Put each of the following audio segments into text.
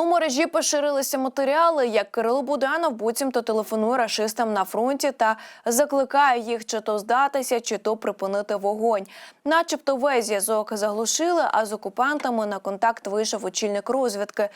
У мережі поширилися матеріали, як Кирило Буданов буцімто телефонує рашистам на фронті та закликає їх чи то здатися, чи то припинити вогонь. Начебто весь зв'язок заглушили, а з окупантами на контакт вийшов очільник розвідки.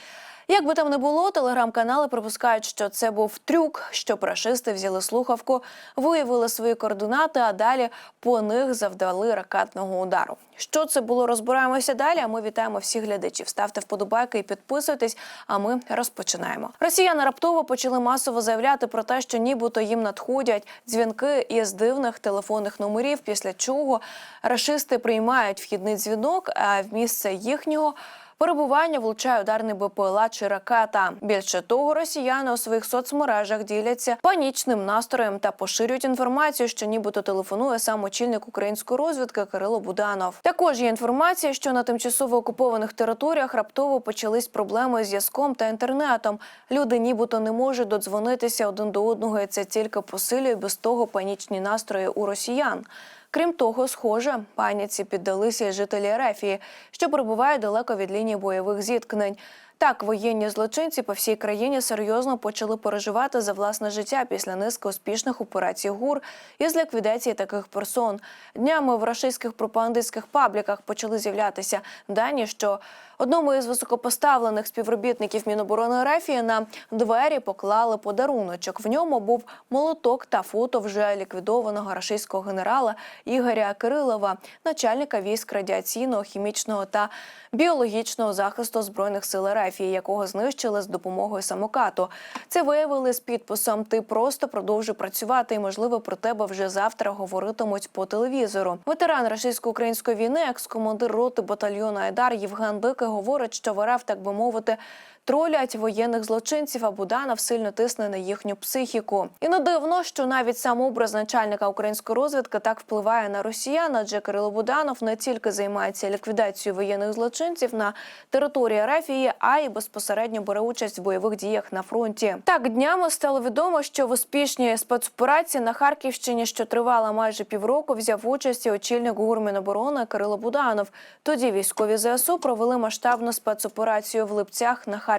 Як би там не було, телеграм-канали припускають, що це був трюк, щоб рашисти взяли слухавку, виявили свої координати, а далі по них завдали ракетного удару. Що це було, розбираємося далі. А ми вітаємо всіх глядачів. Ставте вподобайки і підписуйтесь. А ми розпочинаємо. Росіяни раптово почали масово заявляти про те, що нібито їм надходять дзвінки із дивних телефонних номерів. Після чого рашисти приймають вхідний дзвінок, а в місце їхнього. Перебування влучає ударний БПЛА чи ракета. Більше того, росіяни у своїх соцмережах діляться панічним настроєм та поширюють інформацію, що нібито телефонує сам очільник української розвідки Кирило Буданов. Також є інформація, що на тимчасово окупованих територіях раптово почались проблеми з зв'язком та інтернетом. Люди нібито не можуть додзвонитися один до одного, і це тільки посилює без того панічні настрої у росіян. Крім того, схоже, паніці піддалися жителі Рефії, що перебувають далеко від лінії бойових зіткнень. Так, воєнні злочинці по всій країні серйозно почали переживати за власне життя після низки успішних операцій ГУР із ліквідації таких персон. Днями в рашистських пропагандистських пабліках почали з'являтися дані, що одному із високопоставлених співробітників Міноборони Рефії на двері поклали подаруночок. В ньому був молоток та фото вже ліквідованого рашистського генерала Ігоря Кирилова, начальника військ радіаційного, хімічного та біологічного захисту збройних сил Рефії, якого знищили з допомогою самокату. Це виявили з підписом Ти просто продовжуй працювати, і можливо про тебе вже завтра говоритимуть по телевізору. Ветеран російсько-української війни, екс-командир роти батальйону Айдар Євген Дикий говорить, що в так би мовити. Тролять воєнних злочинців, а Буданов сильно тисне на їхню психіку. І не дивно, що навіть сам образ начальника української розвідки так впливає на росіян, адже Кирило Буданов не тільки займається ліквідацією воєнних злочинців на території Рефії, а й безпосередньо бере участь в бойових діях на фронті. Так днями стало відомо, що в успішній спецоперації на Харківщині, що тривала майже півроку, взяв участь і очільник ГУР Міноборони Кирило Буданов. Тоді військові ЗСУ провели масштабну спецоперацію в Липцях на Харківщині.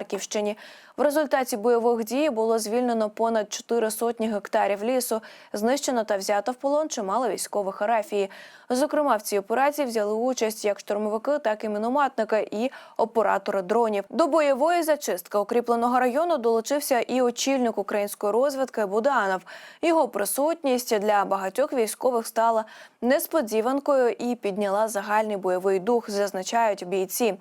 В результаті бойових дій було звільнено понад чотири сотні гектарів лісу, знищено та взято в полон чимало військових арафії. Зокрема, в цій операції взяли участь як штурмовики, так і мінометники і оператори дронів. До бойової зачистки укріпленого району долучився і очільник української розвідки Буданов. Його присутність для багатьох військових стала несподіванкою і підняла загальний бойовий дух, зазначають бійці.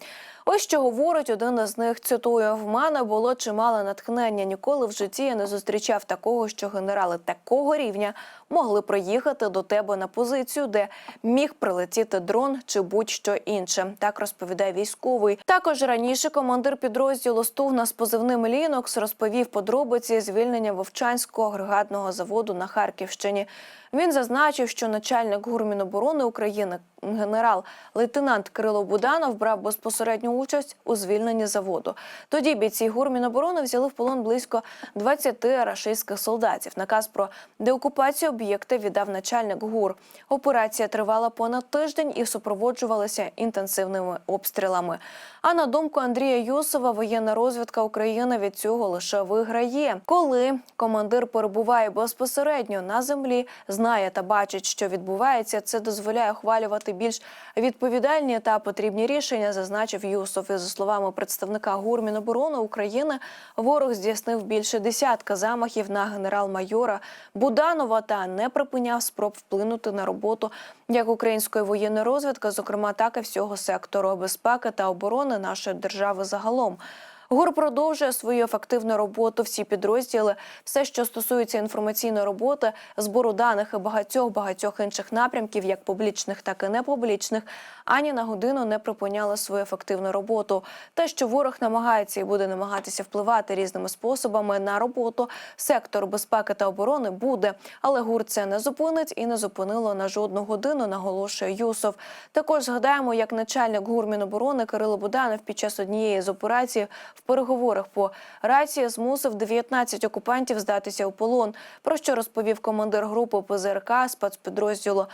Ось що говорить один із них. Цитую: в мене було чимало натхнення. Ніколи в житті я не зустрічав такого, що генерали такого рівня могли приїхати до тебе на позицію, де міг прилетіти дрон чи будь-що інше. Так розповідає військовий. Також раніше командир підрозділу Стугна з позивним Лінокс розповів подробиці звільнення Вовчанського агрегатного заводу на Харківщині. Він зазначив, що начальник ГУР Міноборони України генерал-лейтенант Кирило Буданов брав безпосередню участь у звільненні заводу. Тоді бійці ГУР Міноборони взяли в полон близько 20 рашистських солдатів. Наказ про деокупацію об'єкта віддав начальник ГУР. Операція тривала понад тиждень і супроводжувалася інтенсивними обстрілами. А на думку Андрія Юсова, воєнна розвідка України від цього лише виграє. Коли командир перебуває безпосередньо на землі, знає та бачить, що відбувається, це дозволяє ухвалювати більш відповідальні та потрібні рішення, зазначив Юсов. І за словами представника ГУР Міноборони України, ворог здійснив більше десятка замахів на генерал-майора Буданова та не припиняв спроб вплинути на роботу як української воєнної розвідки, зокрема так і всього сектору безпеки та оборони нашої держави загалом. ГУР продовжує свою ефективну роботу. Всі підрозділи, все, що стосується інформаційної роботи, збору даних і багатьох багатьох інших напрямків, як публічних, так і непублічних, ані на годину не припиняли свою ефективну роботу. Те, що ворог намагається і буде намагатися впливати різними способами на роботу сектору безпеки та оборони, буде, але ГУР це не зупинить і не зупинило на жодну годину. Наголошує Юсов. Також згадаємо, як начальник ГУР Міноборони Кирило Буданов під час однієї з операцій в переговорах по рації змусив 19 окупантів здатися у полон. Про що розповів командир групи ПЗРК спецпідрозділу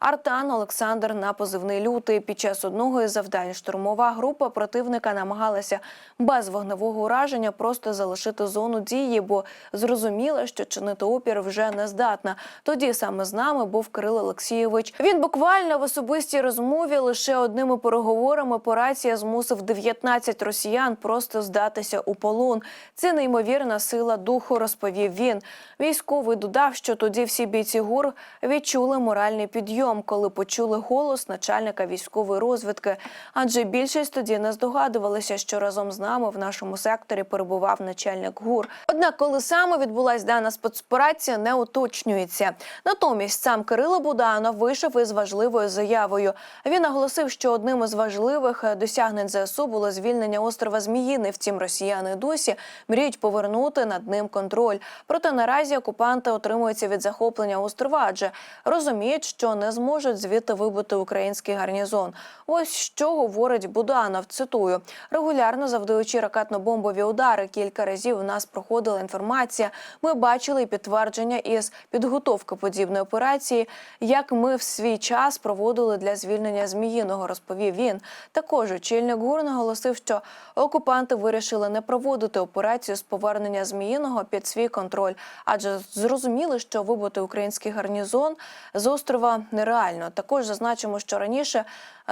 Артан Олександр на позивний лютий. Під час одного із завдань штурмова група противника намагалася без вогневого ураження просто залишити зону дії, бо зрозуміла, що чинити опір вже не здатна. Тоді саме з нами був Кирило Олексійович. Він буквально в особистій розмові лише одними переговорами по рації змусив 19 росіян просто здатися у полон. Це неймовірна сила духу, розповів він. Військовий додав, що тоді всі бійці ГУР відчули моральний підйом, коли почули голос начальника військової розвідки. Адже більшість тоді не здогадувалися, що разом з нами в нашому секторі перебував начальник ГУР. Однак, коли саме відбулась дана спецоперація, не уточнюється. Натомість сам Кирило Буданов вийшов із важливою заявою. Він наголосив, що одним із важливих досягнень ЗСУ було звільнення острова Зміїни. Втім, росіяни досі мріють повернути над ним контроль. Проте наразі окупанти отримуються від захоплення острова, адже розуміють, що не зможуть звідти вибити український гарнізон. Ось що говорить Буданов. Цитую: регулярно завдаючи ракетно-бомбові удари, кілька разів у нас проходила інформація. Ми бачили підтвердження із підготовки подібної операції, як ми в свій час проводили для звільнення Зміїного, розповів він. Також очільник ГУР наголосив, що окупанти вирішили не проводити операцію з повернення Зміїного під свій контроль, адже зрозуміли, що вибити український гарнізон з острова нереально. Також зазначимо, що раніше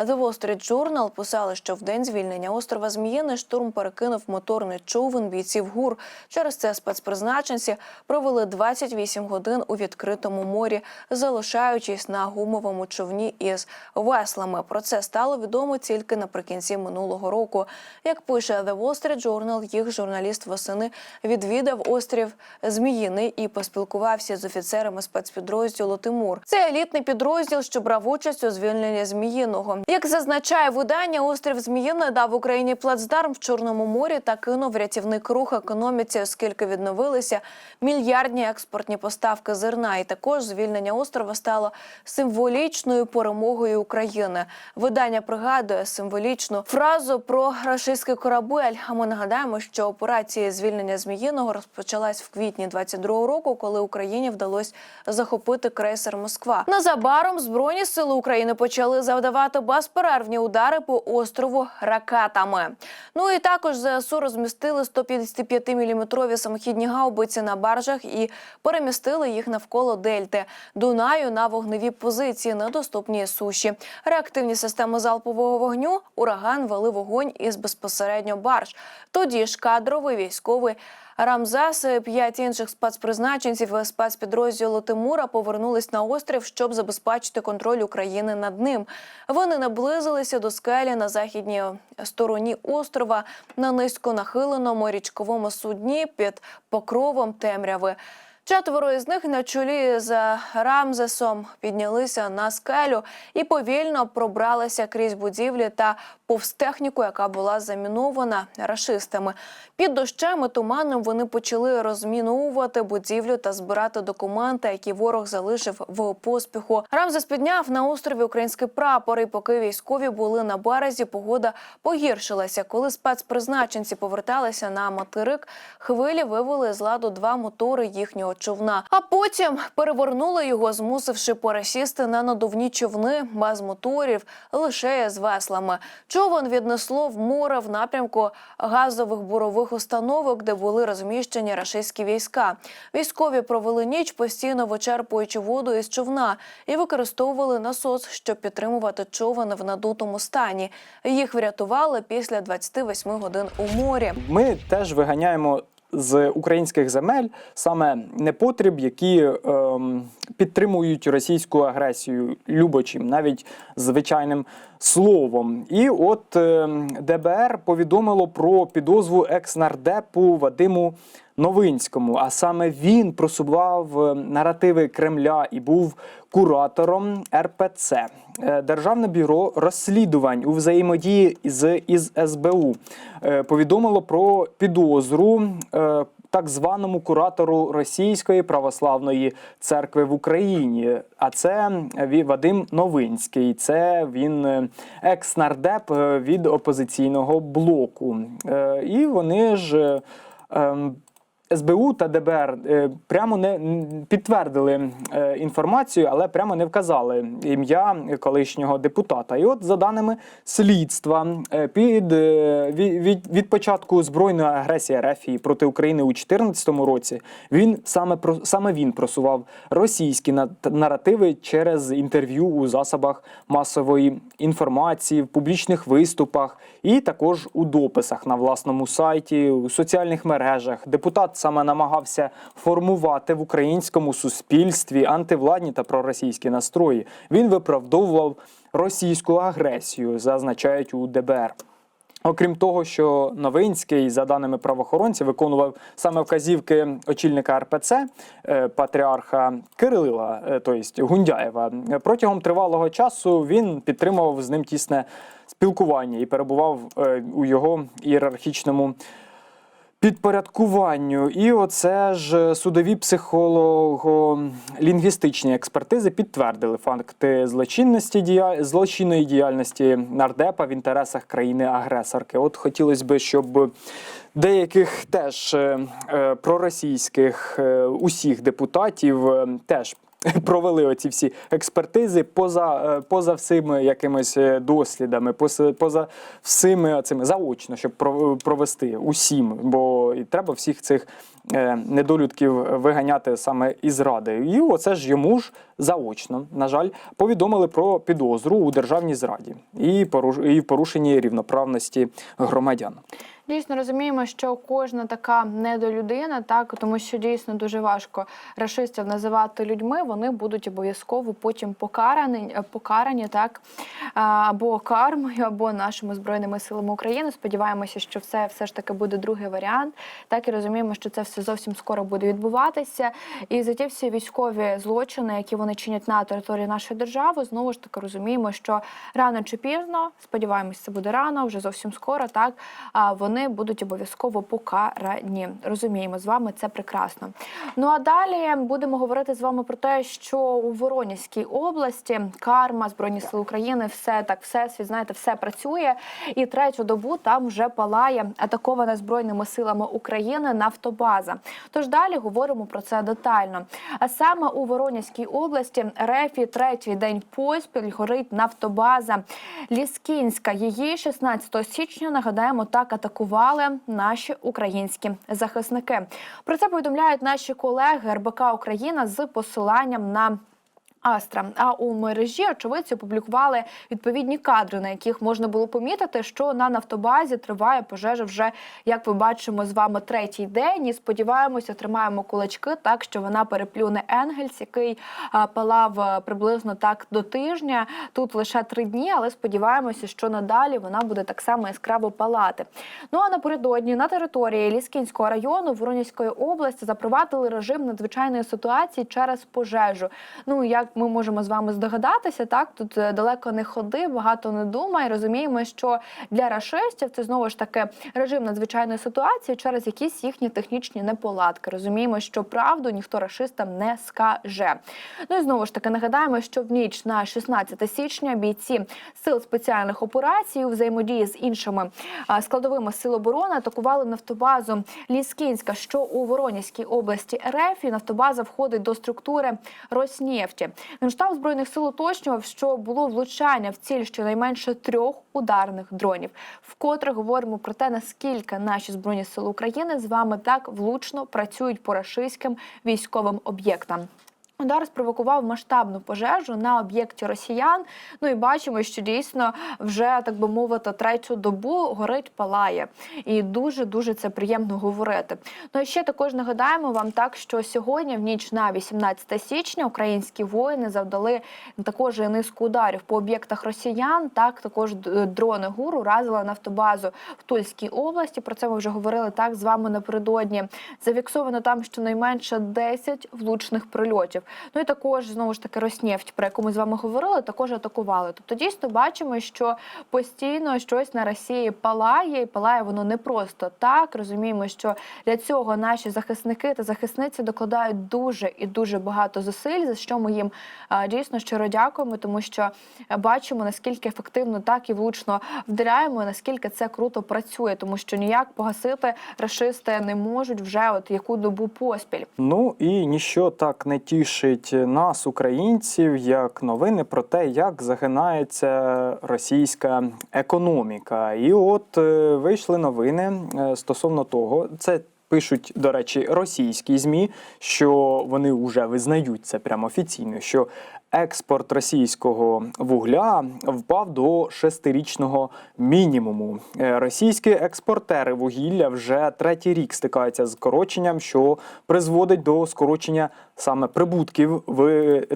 The Wall Street Journal писали, що в день звільнення острова Зміїний штурм перекинув моторний човен бійців ГУР. Через це спецпризначенці провели 28 годин у відкритому морі, залишаючись на гумовому човні із веслами. Про це стало відомо тільки наприкінці минулого року. Як пише The Wall Street Journal, їх журналіст восени відвідав острів Зміїний і поспілкувався з офіцерами спецпідрозділу Тимур. Це елітний підрозділ, що брав участь у звільненні Зміїного. Як зазначає видання, острів Зміїний дав Україні плацдарм в Чорному морі та кинув рятівний круг економіці, оскільки відновилися мільярдні експортні поставки зерна. І також звільнення острова стало символічною перемогою України. Видання пригадує символічну фразу про рашистський корабель. А ми нагадаємо, що операція звільнення Зміїного розпочалась в квітні 22-го року, коли Україні вдалося захопити крейсер Москва. Незабаром збройні сили України почали завдавати безперервні удари по острову ракетами. Ну і також ЗСУ розмістили 155-мм самохідні гаубиці на баржах і перемістили їх навколо дельти Дунаю на вогневі позиції на доступній суші. Реактивні системи залпового вогню ураган вели вогонь із безпосередньо барж. Тоді ж кадровий військовий. Рамзес, і п'ять інших спецпризначенців спецпідрозділу Тимура повернулись на острів, щоб забезпечити контроль України над ним. Вони наблизилися до скелі на західній стороні острова на низько нахиленому річковому судні під покровом темряви. Четверо із них на чолі з Рамзесом піднялися на скелю і повільно пробралися крізь будівлі та повз техніку, яка була замінована рашистами. Під дощем і туманом вони почали розміновувати будівлю та збирати документи, які ворог залишив в поспіху. Рамзес підняв на острові український прапор. І поки військові були на березі, погода погіршилася. Коли спецпризначенці поверталися на материк, хвилі вивели з ладу два мотори їхнього човна. А потім перевернули його, змусивши пересісти на надувні човни без моторів, лише з веслами. Човен віднесло в море в напрямку газових бурових установок, де були розміщені рашистські війська. Військові провели ніч, постійно вичерпуючи воду із човна, і використовували насос, щоб підтримувати човен в надутому стані. Їх врятували після 28 годин у морі. Ми теж виганяємо з українських земель саме непотріб, які ем, підтримують російську агресію любочим, навіть звичайним словом. І от ем, ДБР повідомило про підозву екс-нардепу Вадиму. Новинському, а саме він просував е, наративи Кремля і був куратором РПЦ. Е, Державне бюро розслідувань у взаємодії з із СБУ е, повідомило про підозру. Так званому куратору Російської православної церкви в Україні, а це Вадим Новинський. Це він екс-нардеп від опозиційного блоку. І вони ж ем, СБУ та ДБР е, прямо не підтвердили е, інформацію, але прямо не вказали ім'я колишнього депутата. І от за даними слідства, е, під від, від початку збройної агресії РФ проти України у 2014 році він саме саме він просував російські на- наративи через інтерв'ю у засобах масової інформації, в публічних виступах і також у дописах на власному сайті, у соціальних мережах. Депутат саме намагався формувати в українському суспільстві антивладні та проросійські настрої. Він виправдовував російську агресію, зазначають у ДБР. Окрім того, що Новинський, за даними правоохоронців, виконував саме вказівки очільника РПЦ е, патріарха Кирила, е, тобто Гундяєва. Протягом тривалого часу він підтримував з ним тісне спілкування і перебував е, у його ієрархічному підпорядкуванню. І оце ж судові психолого-лінгвістичні експертизи підтвердили факти злочинності дія... злочинної діяльності нардепа в інтересах країни-агресорки. От хотілося б, щоб деяких теж е, е, проросійських е, усіх депутатів е, теж. Провели оці всі експертизи поза, е, поза всіми якимись е, дослідами, поза, всіми цими заочно, щоб про- провести усім, бо і треба всіх цих е, недолюдків виганяти саме із ради. І оце ж йому ж заочно, на жаль, повідомили про підозру у державній зраді і в порушенні рівноправності громадян. Дійсно розуміємо, що кожна така недолюдина, так тому що дійсно дуже важко рашистів називати людьми. Вони будуть обов'язково потім покарані, покарані так або кармою, або нашими збройними силами України. Сподіваємося, що все все ж таки буде другий варіант. Так і розуміємо, що це все зовсім скоро буде відбуватися. І за ті всі військові злочини, які вони чинять на території нашої держави, знову ж таки розуміємо, що рано чи пізно, сподіваємось, це буде рано, вже зовсім скоро. Так а вони будуть обов'язково покарані. Розуміємо з вами це прекрасно. Ну а далі будемо говорити з вами про те, що у Воронезькій області карма збройні сили України, все так, все світ, знаєте, все працює. І третю добу там вже палає атакована збройними силами України нафтобаза. Тож далі говоримо про це детально. А саме у Воронезькій області РФ і третій день поспіль горить нафтобаза Ліскінська. Її 16 січня нагадаємо так атакували наші українські захисники. Про це повідомляють наші колеги РБК Україна з посиланням на. Астра. А у мережі очевидці опублікували відповідні кадри, на яких можна було помітити, що на нафтобазі триває пожежа вже, як ви бачимо, з вами третій день. І сподіваємося, тримаємо кулачки так, що вона переплюне Енгельс, який палав приблизно так до тижня. Тут лише три дні, але сподіваємося, що надалі вона буде так само яскраво палати. Ну а напередодні на території Ліскінського району Воронезької області запровадили режим надзвичайної ситуації через пожежу. Ну як ми можемо з вами здогадатися, так тут е, далеко не ходи, багато не думай. Розуміємо, що для рашистів це знову ж таки режим надзвичайної ситуації через якісь їхні технічні неполадки. Розуміємо, що правду ніхто рашистам не скаже. Ну і знову ж таки нагадаємо, що в ніч на 16 січня бійці сил спеціальних операцій у взаємодії з іншими складовими сил оборони атакували нафтобазу Ліскінська, що у Воронезькій області РФ. І нафтобаза входить до структури Роснефті. Генштаб збройних сил уточнював, що було влучання в ціль щонайменше трьох ударних дронів. Вкотре говоримо про те, наскільки наші збройні сили України з вами так влучно працюють по рашистським військовим об'єктам. Удар спровокував масштабну пожежу на об'єкті росіян. Ну і бачимо, що дійсно вже так би мовити, третю добу горить палає, і дуже дуже це приємно говорити. Ну і ще також нагадаємо вам так, що сьогодні, в ніч на 18 січня, українські воїни завдали також низку ударів по об'єктах росіян. Так також дрони ГУР уразили нафтобазу в Тульській області. Про це ми вже говорили так з вами напередодні. Зафіксовано там щонайменше 10 влучних прильотів. Ну і також знову ж таки Роснефть, про яку ми з вами говорили, також атакували. Тобто дійсно бачимо, що постійно щось на Росії палає, і палає воно не просто так. Розуміємо, що для цього наші захисники та захисниці докладають дуже і дуже багато зусиль, за що ми їм дійсно щиро дякуємо, тому що бачимо наскільки ефективно так і влучно вдаряємо, і наскільки це круто працює, тому що ніяк погасити рашисти не можуть вже от яку добу поспіль. Ну і ніщо так не тішить нас, українців, як новини про те, як загинається російська економіка. І от е, вийшли новини е, стосовно того, це. Пишуть, до речі, російські змі, що вони вже визнають це прямо офіційно, що експорт російського вугля впав до шестирічного мінімуму. Е, Російські експортери вугілля вже третій рік стикаються з скороченням, що призводить до скорочення саме прибутків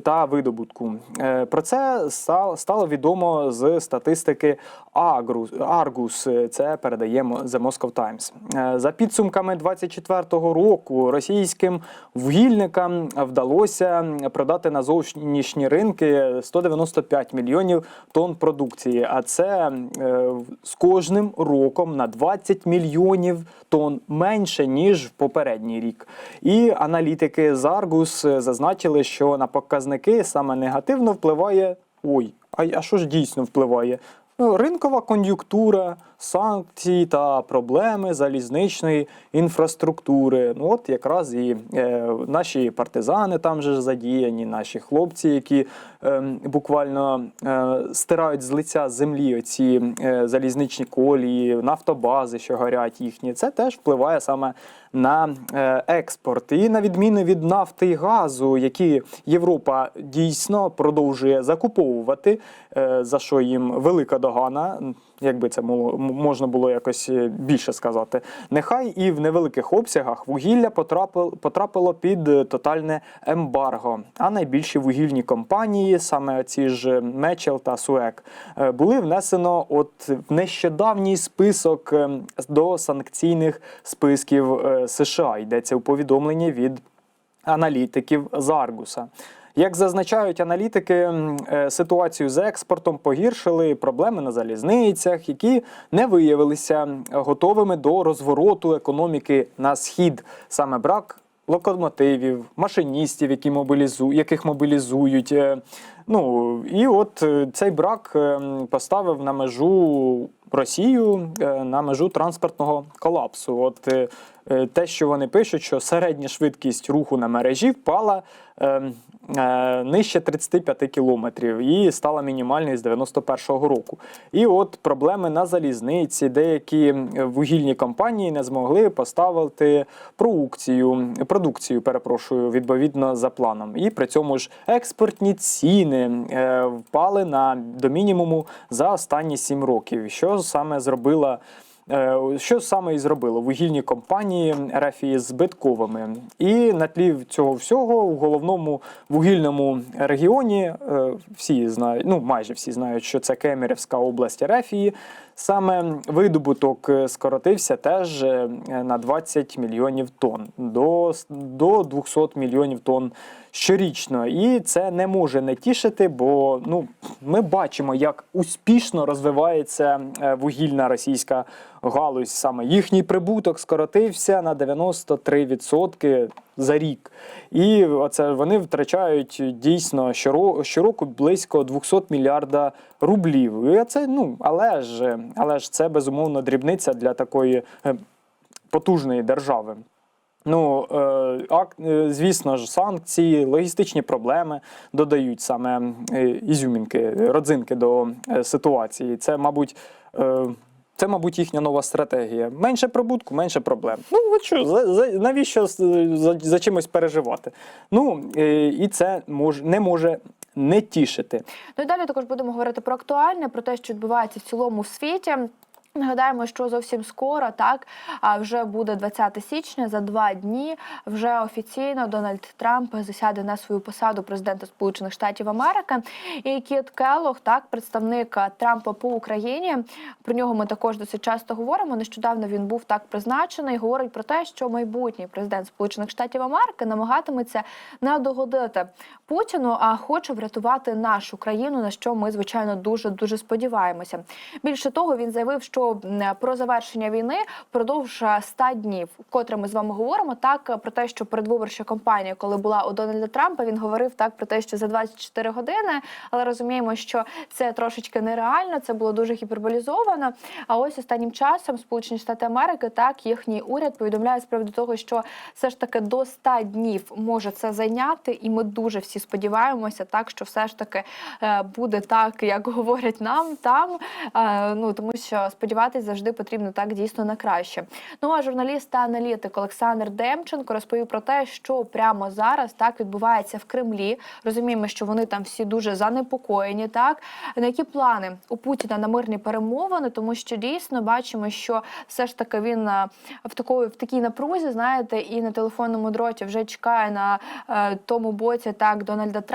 та видобутку. Е, Про це стало відомо з статистики Argus. Це передаємо The Moscow Times. Е, За підсумками 24-го року російським вугільникам вдалося продати на зовнішні ринки 195 мільйонів тонн продукції. А це е, з кожним роком на 20 мільйонів тонн менше ніж в попередній рік. І аналітики з Argus зазначили, що на показники саме негативно впливає. Ой, а, а що ж дійсно впливає? Ну, Ринкова кон'юнктура, санкції та проблеми залізничної інфраструктури. Ну от якраз і е, наші партизани там же задіяні, наші хлопці, які е, буквально е, стирають з лиця землі оці е, залізничні колії, нафтобази, що горять їхні. Це теж впливає саме на е, експорт. І на відміну від нафти і газу, які Європа дійсно продовжує закуповувати, е, за що їм велика догана. Якби це було, можна було якось е, більше сказати, нехай і в невеликих обсягах вугілля потрапило, потрапило під е, тотальне ембарго. А найбільші вугільні компанії, саме ці ж Мечел та Суек, е, були внесено от в нещодавній список до санкційних списків США. Йдеться у повідомленні від аналітиків з Аргуса. Як зазначають аналітики, е, ситуацію з експортом погіршили проблеми на залізницях, які не виявилися готовими до розвороту економіки на схід. Саме брак локомотивів, машиністів, які мобілізу... яких мобілізують. е, Ну і от е, цей брак поставив на межу Росію на межу транспортного колапсу. От те, що вони пишуть, що середня швидкість руху на мережі впала е, е, нижче 35 кілометрів і стала мінімальною з 91-го року. І от проблеми на залізниці, деякі е, вугільні компанії не змогли поставити продукцію, продукцію, перепрошую, відповідно за планом. І при цьому ж експортні ціни е, впали на до мінімуму за останні 7 років. Що саме зробила Е, Що саме і зробило вугільні компанії РФ із збитковими, і на тлі цього всього в головному вугільному регіоні е, всі знають, ну майже всі знають, що це Кемерівська область Рефії. Саме видобуток е, скоротився теж е, на 20 мільйонів тонн до, до 200 мільйонів тонн щорічно. І це не може не тішити, бо ну ми бачимо, як успішно розвивається е, вугільна російська галузь. Саме їхній прибуток скоротився на 93% за рік. І оце вони втрачають дійсно щоро- щороку близько 200 мільярда рублів. І це ну але ж але ж це безумовно дрібниця для такої е, потужної держави. Ну, е, е, звісно ж, санкції, логістичні проблеми додають саме ізюмінки, родзинки до ситуації. Це, мабуть, це, мабуть, їхня нова стратегія. Менше прибутку, менше проблем. Ну, от що, за, за, навіщо за, за чимось переживати? Ну, е, і це мож, не може не тішити. Ну і далі також будемо говорити про актуальне, про те, що відбувається в цілому світі. Нагадаємо, що зовсім скоро, так вже буде 20 січня. За два дні вже офіційно Дональд Трамп засяде на свою посаду президента Сполучених Штатів Америки. І Кіт Келлог, так, представник Трампа по Україні. Про нього ми також досить часто говоримо. Нещодавно він був так призначений. Говорить про те, що майбутній президент Сполучених Штатів Америки намагатиметься не догодити Путіну, а хоче врятувати нашу країну, на що ми звичайно дуже дуже сподіваємося. Більше того, він заявив, що м, про завершення війни впродовж е, 100 днів, вкотре ми з вами говоримо, так е, про те, що передвиборча кампанія, коли була у Дональда Трампа, він говорив так про те, що за 24 години, але розуміємо, що це трошечки нереально, це було дуже гіперболізовано. А ось останнім часом Сполучені Штати Америки, так їхній уряд повідомляє з приводу того, що все ж таки до 100 днів може це зайняти, і ми дуже всі сподіваємося, так що все ж таки е, буде так, як говорять нам там. Ну тому що сподіватись завжди потрібно так дійсно на краще. Ну а журналіст та аналітик Олександр Демченко розповів про те, що прямо зараз так відбувається в Кремлі. Розуміємо, що вони там всі дуже занепокоєні. Так на які плани у Путіна на мирні перемовини, тому що дійсно бачимо, що все ж таки він е, в такої в такій напрузі, знаєте, і на телефонному дроті вже чекає на е, тому боці так Дональда Трампа.